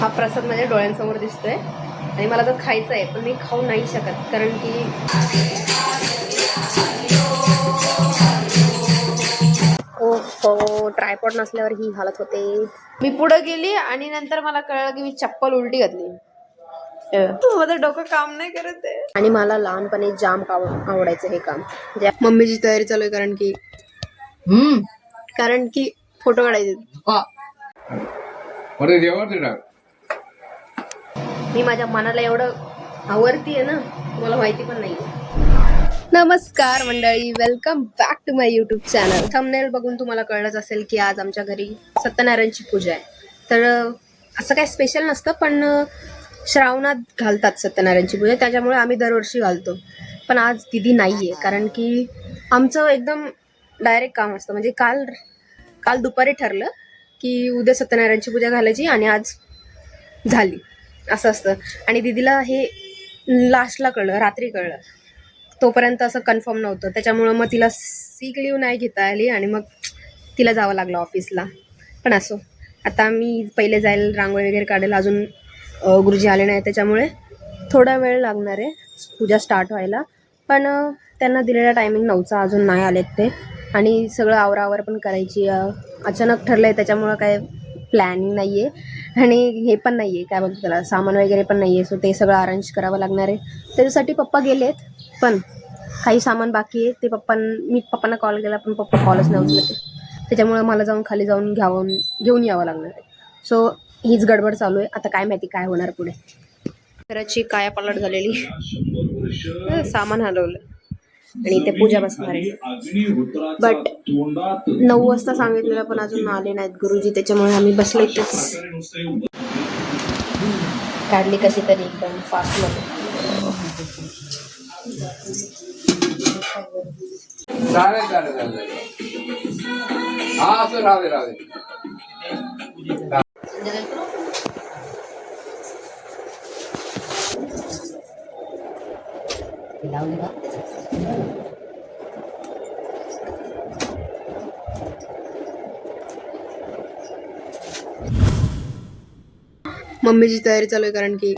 हा प्रसाद माझ्या डोळ्यांसमोर दिसतोय. आणि मला तो खायचा आहे पण मी खाऊ नाही शकत कारण की हो ट्रायपॉड नसल्यावर ही हालत होते. मी पुढे गेली आणि नंतर मला कळलं की मी चप्पल उलटी घातली. माझं डोकं काम नाही करत आहे. आणि मला लहानपणी जाम काम आवडायचं हे काम. जे मम्मीची तयारी चालू आहे कारण की हम्म. कारण की फोटो काढायचे. परत जेवण मी माझ्या मनाला एवढं आवडती आहे ना तुम्हाला माहिती पण नाही नमस्कार मंडळी welcome back to my YouTube channel thumbnail बघून तुम्हाला कळलंच असेल की आज आमच्या घरी सत्यनारायणची पूजा आहे. तर असं काही स्पेशल नसतं पण श्रावणात घालतात सत्यनारायणची पूजा. त्याच्यामुळे आम्ही दरवर्षी घालतो. पण आज दिदी नाही आहे कारण की आमचं एकदम डायरेक्ट काम असतं. म्हणजे काल काल दुपारी ठरलं की उद्या सत्यनारायणची पूजा घालायची आणि आज झाली. असं असतं. आणि दिदीला हे लास्टला कळलं रात्री कळलं. तोपर्यंत असं कन्फर्म नव्हतं. त्याच्यामुळं मग तिला सीक लिव्ह नाही घेता आली आणि मग तिला जावं लागलं ऑफिसला. पण असो. आता मी पहिले जाईल रांगोळी वगैरे काढेल अजून गुरुजी आले नाही त्याच्यामुळे थोडा वेळ लागणार आहे. पूजा स्टार्ट व्हायला. पण त्यांना दिलेला टायमिंग नऊचा अजून नाही आलेत ते. आणि सगळं आवरावर पण करायची अचानक ठरलं आहे त्याच्यामुळं काय प्लॅनिंग नाही आहे आणि हे पण नाही आहे काय बोलतो त्याला सामान वगैरे पण नाही आहे सो ते सगळं अरेंज करावं लागणार आहे. त्याच्यासाठी पप्पा गेलेत पण काही सामान बाकी आहे ते पप्पां मी पप्पांना कॉल केला पण पप्पा कॉलच नाही उचलत त्याच्यामुळे मला जाऊन खाली जाऊन घ्यावं घेऊन यावं लागणार आहे. सो हीच गडबड चालू आहे. आता काय माहिती काय होणार पुढे. घराची काया पलट झालेली सामान हलवलं. आणि इथे पूजा बसणार आहे. बट नऊ वाजता सांगितलेलं पण अजून आले नाहीत गुरुजी त्याच्यामुळे आम्ही बसलो इथेच. काढली कशी तरी एकदम फास्टमध्ये. हा लावली का मम्मीची तयारी चालू आहे कारण की.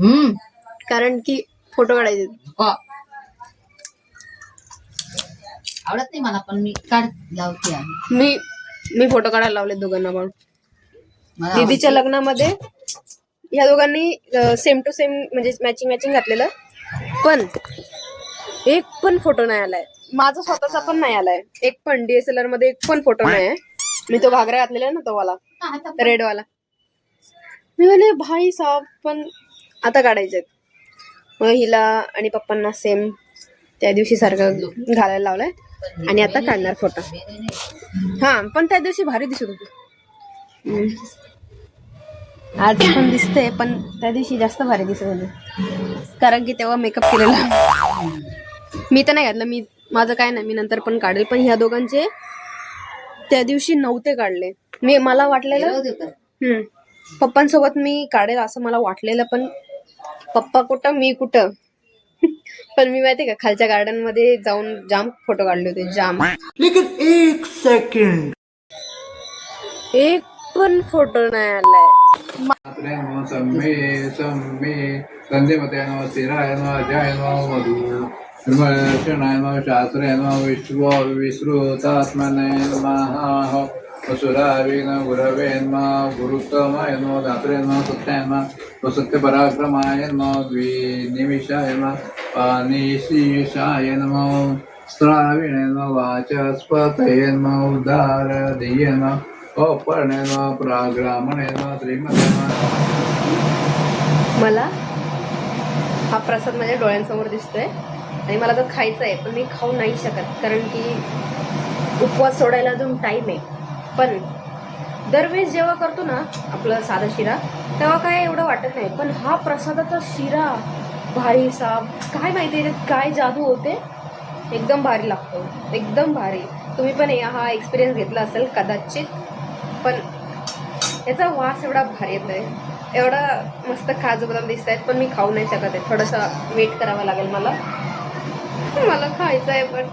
हम्म. कारण की फोटो काढायचे. वा. आवडत नाही मला पण मी काढ लावते मी मी फोटो काढायला लावले दोघांना पण. मला दीदीच्या लग्नामध्ये ह्या दोघांनी सेम टू सेम म्हणजे मॅचिंग मॅचिंग घातलेलं. पण एक पण फोटो नाही आलाय. माझा स्वतःचा पण नाही आलाय. एक पण डीएसएलआरमध्ये एक पण फोटो नाही आहे. मी तो घागरा घातलेला आहे ना तो वाला. रेड वाला. मी म्हणे भाई साहेब पण आता काढायचे मग हिला आणि पप्पांना सेम त्या दिवशी सारखं घालायला लावलंय. आणि आता काढणार फोटो हा पण त्या दिवशी भारी दिसत होती. आज पण दिसते पण त्या दिवशी जास्त भारी दिसत होते. कारण की तेव्हा मेकअप केलेला मी तर नाही घातलं मी माझं काय नाही मी नंतर पण काढेल. पण ह्या दोघांचे त्या दिवशी नव्हते काढले. मी मला वाटलेलं. पप्पांसोबत मी काढेल असं मला वाटलेलं पण पप्पा कुठं मी कुठं? पण मी माहिती का खालच्या गार्डनमध्ये जाऊन जाम फोटो काढले होते जाम. एक पण फोटो नाही आलाय. शास्त्रे विश्व विश्रुतात्मने नमः वसुरावीन गुरवे नमः गुरुत्तमाय नमः धात्रे नमः सत्याय नमः सत्यपराक्रमाय नमः द्विनिमिषाय नमः पानिशीषाय नमः स्त्राविणे नमः वाचस्पतये उदार धिये नमः अपर्णे नमः प्राग्रामणे नमः श्रीमते मला हा प्रसाद माझ्या डोळ्यांसमोर दिसतोय आणि मला तो खायचा आहे पण मी खाऊ नाही शकत कारण की उपवास सोडायला अजून टाईम आहे. पण दरवेळेस जेव्हा करतो ना आपलं साधा शिरा तेव्हा काय एवढं वाटत नाही. पण हा प्रसादाचा शिरा भारी साप काय माहिती त्याच्यात काय जादू होते? एकदम भारी लागतो. एकदम भारी. तुम्ही पण हा एक्सपिरियन्स घेतला असेल कदाचित. पण याचा वास एवढा भारी येत आहे एवढा मस्त काजू बदाम दिसत आहेत पण मी खाऊ नाही शकत आहे. थोडंसं वेट करावं लागेल मला. मला खायचं आहे पण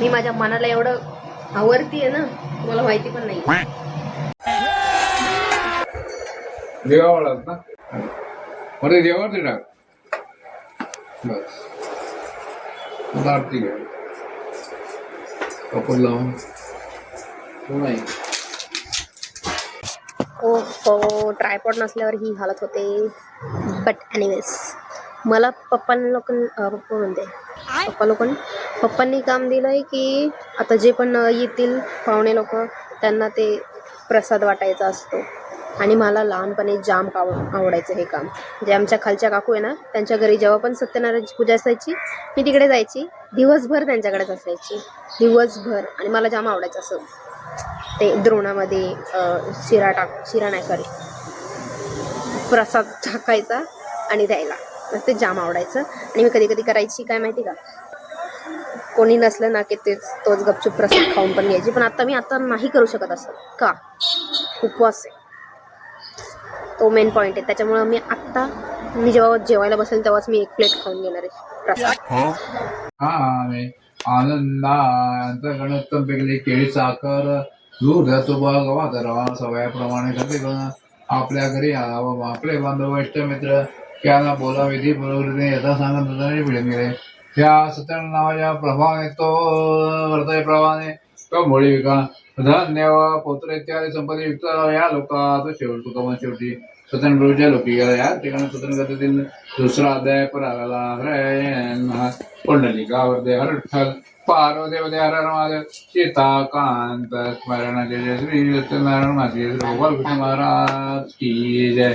मी माझ्या मनाला एवढं आवडती आहे ना तुम्हाला माहिती पण नाही. देवावळात ना. मध्ये देवावरती टाक बस. आता आरती घ्या. कपूर लावून. हो नाही. ओ हो ट्रायपॉड नसल्यावर ही हालत होते. बट एनिवेज मला पप्पा लोक पप्पा म्हणते. पप्पा लोक पप्पांनी काम दिलं आहे की आता जे पण येतील पाहुणे लोक त्यांना ते प्रसाद वाटायचा असतो. आणि मला लहानपणी जाम काव आवडायचं हे काम. जे आमच्या खालच्या काकू आहे ना त्यांच्या घरी जेव्हा पण सत्यनारायणची पूजा असायची मी तिकडे जायची. दिवसभर त्यांच्याकडेच असायची. दिवसभर. आणि मला जाम आवडायचं असं. ते द्रोणामध्ये शिरा टाक शिरा नाही सॉरी प्रसाद टाकायचा आणि द्यायला. ते जाम आवडायचं. आणि मी कधी कधी करायची काय माहिती का? कोणी नसलं ना की तेच तोच गपचूप प्रसाद खाऊन पण घ्यायची. पण आता मी आता नाही करू शकत असं. का? उपवास आहे. तो मेन पॉईंट आहे. त्याच्यामुळं मी आत्ता मी जेव्हा जेवायला बसेल तेव्हाच मी एक प्लेट खाऊन घेणार आहे प्रसाद. हा? आनंदांत केळी साखर दूर जातो गवा सवयाप्रमाणे आपल्या घरी आव- आपले बांधव वैष्ठ त्याला त्यांना बोला बरोबरीने यथा सांगत होताना पिढे गेले त्या सत्यन नावाच्या प्रभावाने तो वर्तय प्रभावाने तो मुळी विका धन्य पोत्र इत्यादी संपत्ती युक्त या लोकात शेवट तुका शेवटी. स्वतंत्र प्रभूच्या लोकी गेला. या ठिकाणी स्वतंत्र गतीतील दुसरा अध्याय पराला पुंडलिका वर्दे हरठल पार्वदेव दे हर महादेव सीता कांत स्मरण जय जय श्री सत्यनारायण माझे श्री गोपाल कृष्ण महाराज की जय.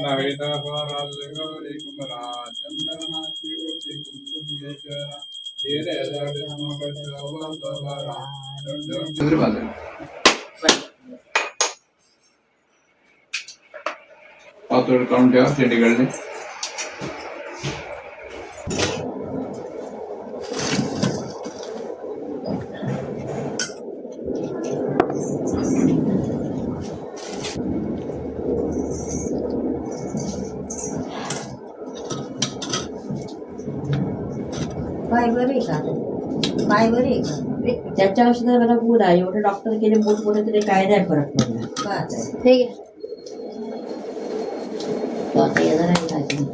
देव रत्नविद स्वराज गौरी कुमरा चंद्रनाथी उठी कुमकुमेश्वरा धीरे धरे समगतवरा पातोड काढून ठेवा शेंडीकडे पाय बरे का? पाय बरे का? त्याच्या औषधात मला गुण आहे. एवढे डॉक्टर गेले मोठमोठे तरी काय नाही फरक पडला. का आता? घे तो आता येणार आहे राजी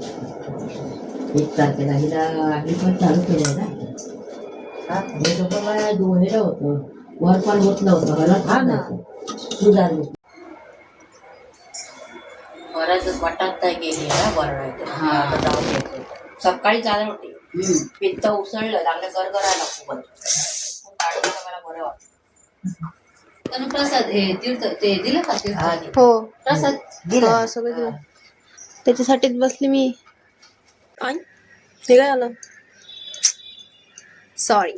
एक तारखेला हिला आम्ही पण चालू केलंय ना. हा? हे लोक मला डोळेलं होतं. वर पण होत नव्हतं. मला हा. ना. सुधारलं बऱ्याच वाटत नाही गेली ना बरं हा. सकाळी चालत होती. पित्त उसळलं लागलं गरगरायला खूपच खूप काळजीचं मला बरं वाटतं. त्यानं प्रसाद हे तीर्थ ते दिलं का तीर्थ? हा, प्रसाद? दिलं. सगळं दिलं. त्याच्यासाठीच बसली मी. आय हे काय आलं? सॉरी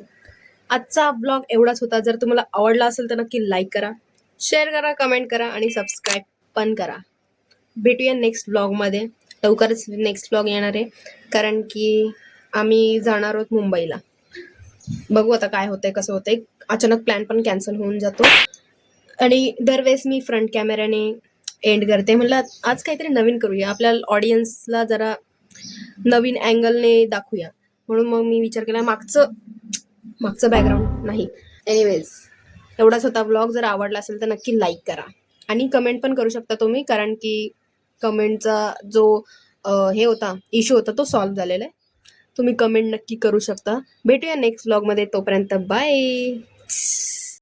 आजचा ब्लॉग एवढाच होता. जर तुम्हाला आवडला असेल तर नक्की लाईक करा शेअर करा कमेंट करा आणि सबस्क्राईब पण करा. भेटूया नेक्स्ट ब्लॉगमध्ये लवकरच नेक्स्ट ब्लॉग येणार आहे. कारण की आम्ही जाणार आहोत मुंबईला. बघू आता काय होतंय कसं होतंय. अचानक प्लॅन पण कॅन्सल होऊन जातो. आणि दरवेळेस मी फ्रंट कॅमेऱ्याने एंड करते. म्हणलं आज काहीतरी नवीन करूया. आपल्या ऑडियन्सला जरा नवीन अँगलने दाखवूया. म्हणून मग मी विचार केला मागचं मागचं बॅकग्राऊंड नाही. एनिवेज एवढाच होता ब्लॉग जर आवडला असेल तर नक्की लाईक करा. आणि कमेंट पण करू शकता तुम्ही कारण की कमेंटचा जो हे होता इश्यू होता तो सॉल्व्ह झालेला आहे. तुम्ही कमेंट नक्की करू शकता. भेटूया नेक्स्ट ब्लॉगमध्ये तोपर्यंत बाय